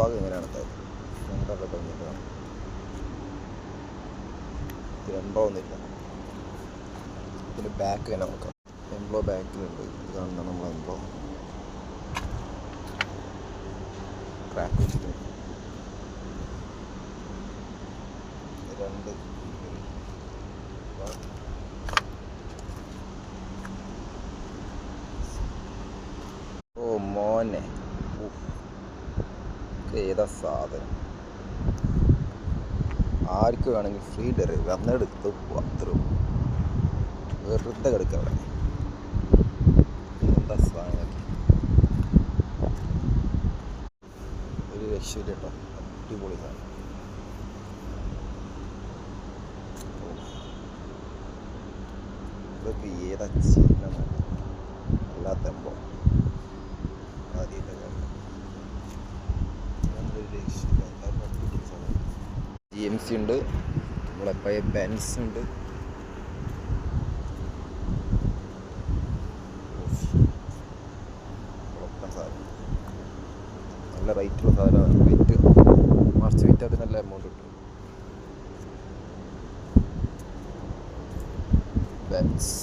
ഭാഗം എങ്ങനെയാണ് ഫ്രണ്ടൊക്കെ ഭംഗിയാണ് രണ്ടോന്നില്ല ഇതിന്റെ ബാക്ക് ഇങ്ങനെ നോക്കാം. എംബ്ലോ ബാക്കിലുണ്ട് ഇത് കാണുന്ന നമ്മൾ എംബ്ലോ ക്രാക്ക് വെച്ചിട്ടുണ്ട് രണ്ട്. ഓ മോനെ. ഏതാ സാധനം? ആർക്ക് വേണമെങ്കിൽ ഫ്രീ ഡെറി വന്നെടുത്ത് അത്ര വെറുതെ കിടക്കുക അവിടെ. എന്താ സാധനം ഒരു രക്ഷയില്ല കേട്ടോ. അടിപൊളി സാധനം. ഇതൊക്കെ ഏതാ എം സി ഉണ്ട്. നമ്മളെ പഴയ ബെൻസ് ഉണ്ട്. നല്ല റേറ്റുള്ള സാധനമാണ് വെയിറ്റ് മറിച്ച് വെയിറ്റ് അത് നല്ല എമൗണ്ട് കിട്ടും. ബെൻസ്